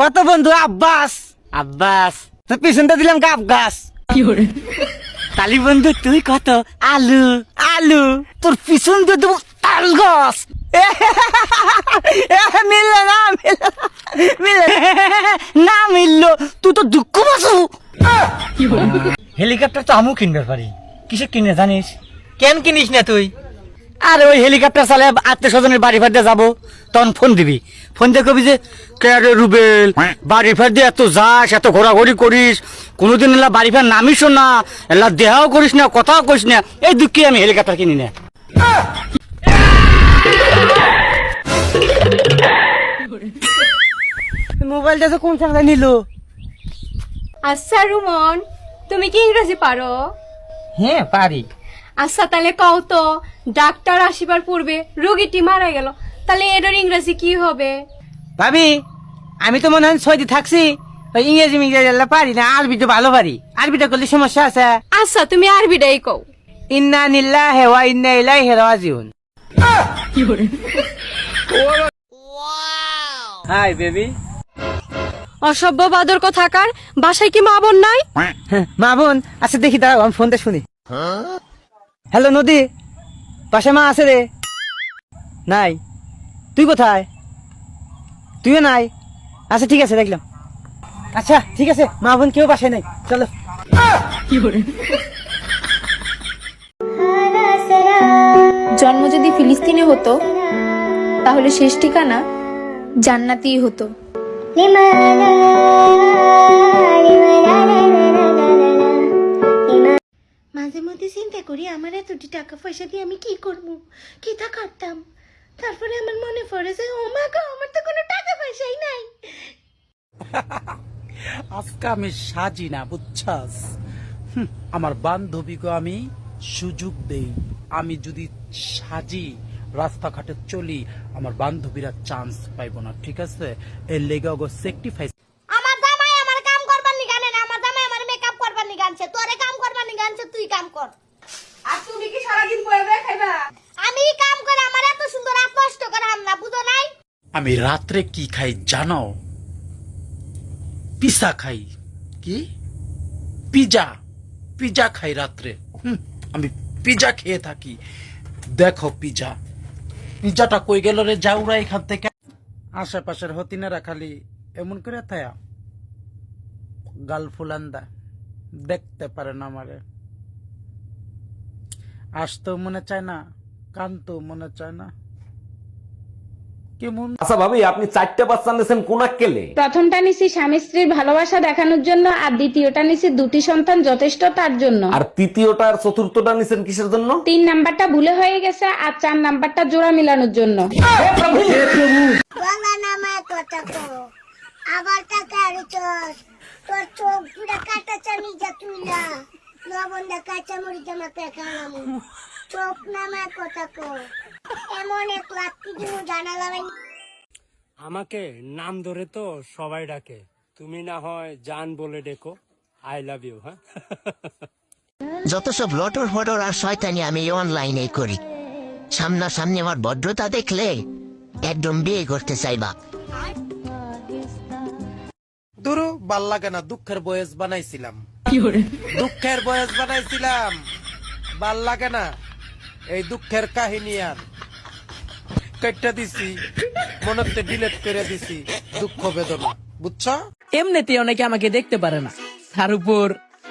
কত বন্ধু? আব্বাস। আব্বাস। তো পিছনটা দিলাম গাব গাছ তালি বন্ধু তুই কত? আলু। আলু। তোর পিছন দিয়ে দেবো তাল গাছ। মিললে না মিললে মিললে না। মিললো। তুই তো দুঃখ বাসু হেলিকপ্টার তো আমিও কিনবে পারি। কিসে কিনে জানিস? কেন কিনিস না তুই? আরে ওই হেলিকপ্টার চালে আত্মীয় স্বজনের বাড়ি ফাড়তে যাব তখন ফোন দিবি। ফোন দিয়ে কবি যে কে রুবেল বাড়ি ফার দিয়ে এত যাস এত ঘোরাঘুরি করিস কোনোদিন এলা বাড়ি ফার নামিস না এলা দেহাও করিস না কথাও করিস না এই দুঃখে আমি হেলিকপ্টার কিনি না। মোবাইলটা তো কোন চাঁদা নিল? আচ্ছা রুমন তুমি কি ইংরেজি পারো? হ্যাঁ পারি। আচ্ছা তাহলে কও তো ডাক্তার আসিবার পূর্বে রোগীটি মারা গেল তাহলে এটার ইংরেজি কি হবে? ভাবি আমি তো মনে হয় ছয় দিন থাকছি ওই ইংরেজি মিংরেজি এলা পারি না আরবি তো ভালো পারি আরবিটা করলে সমস্যা আছে। আচ্ছা তুমি আরবিটাই কও। ইন্না নিল্লা হেওয়া ইন্না ইলাই হেরা জিউন হাই বেবি। অসভ্য বাদর থাকার বাসায় কি মা বোন নাই? মা বোন আচ্ছা দেখি দাঁড়াও আমি ফোনটা শুনি। হ্যালো নদী পাশে মা আছে রে। নাই তুই কোথায়? তুইও নাই? আচ্ছা ঠিক আছে দেখলাম। আচ্ছা ঠিক আছে মা বোন কেউ বাসায় নাই চলো। জন্ম যদি ফিলিস্তিনে হতো তাহলে শেষ ঠিকানা জান্নাতি হতো। আমার এতটি টাকা পয়সা দিয়ে আমি কি করব? কি তা করতাম? তারপরে আমার মনে পড়ে যে ও মা গো আমার তো কোনো টাকা পয়সাই নাই। আজকে আমি সাজি না বুঝছাস? আমার বান্ধবীকে আমি সুযোগ দেই। আমি যদি সাজি রাস্তাঘাটে চলি আমার বান্ধবীরা চান্স পাইব না ঠিক আছে? এর লেগে ওগো সেক্টিফাইস আমার জামাই আমার কাম করবার নি গানে না আমার জামাই আমার মেকআপ করবার নি গানছে তোরে কাম করবার নি গানছে তুই কাম কর। আর তুমি কি সারাদিন বয়ে খাইবা? আমি কাম করে আমার এত সুন্দর হাত নষ্ট করাম না বুঝো নাই? আমি রাত্রে কি খাই জানো? পিসা খাই। কি? পিজা। পিজা খাই রাত্রে। হুম, আমি পিজা খেয়ে থাকি। দেখো পিজা। পিজাটা কই গেল রে যাওরা এখান থেকে? আশেপাশের হতিনেরা খালি এমন করে থায়া। গাল ফুলান্দা দেখতে পারে না আমারে। আসতেও মনে চায় না কানতেও মনে চায় না। কেমন? আচ্ছা ভাবি আপনি চারটে বাচ্চা নিয়েছেন কোন কেলে প্রথমটা নিছি স্বামী স্ত্রীর ভালোবাসা দেখানোর জন্য আর দ্বিতীয়টা নিছি দুটি সন্তান যথেষ্ট তার জন্য। আর তৃতীয়টা আর চতুর্থটা নিছেন কিসের জন্য? তিন নাম্বারটা ভুলে হয়ে গেছে আর চার নাম্বারটা জোড়া মিলানোর জন্য। বাংলা কথা আবার টাকা তোর চোখ পুরা কাটা চামি যা তুই না লবণ কাঁচা মরি জামা পেখালাম চোখ নামে কথা কো। এমন এক লাত্তি দিন জানালাম আমাকে নাম ধরে তো সবাই ডাকে। তুমি না হয় জান বলে ডেকো। আই লাভ ইউ হ্যাঁ? যত সব লটর ফটর আর শয়তানি আমি অনলাইনে করি। সামনা সামনাসামনি আমার ভদ্রতা দেখলে একদম বিয়ে করতে চাইবা দুরু ভালো লাগে না দুঃখের বয়স বানাইছিলাম। দুঃখের বয়স বানাইছিলাম। ভালো লাগে না। এই দুঃখের কাহিনী আর। কেটটা দিছি। মনতে ডিলেট করে দিছি দুঃখ বেদনা। বুঝছ? এমনিতে অনেকে আমাকে দেখতে পারে না। তার উপর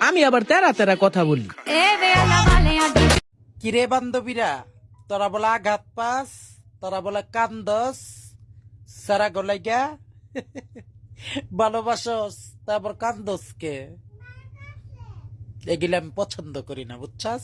আমি আবার তেরা তেরা কথা বলি। কিরে বান্ধবীরা? তোরা বলে আঘাত পাস তোরা বলে কান্দস সারা গলাইগা। ভালোবাসস তারপর কান্দস কে এগুলো আমি পছন্দ করি না বুঝছাস।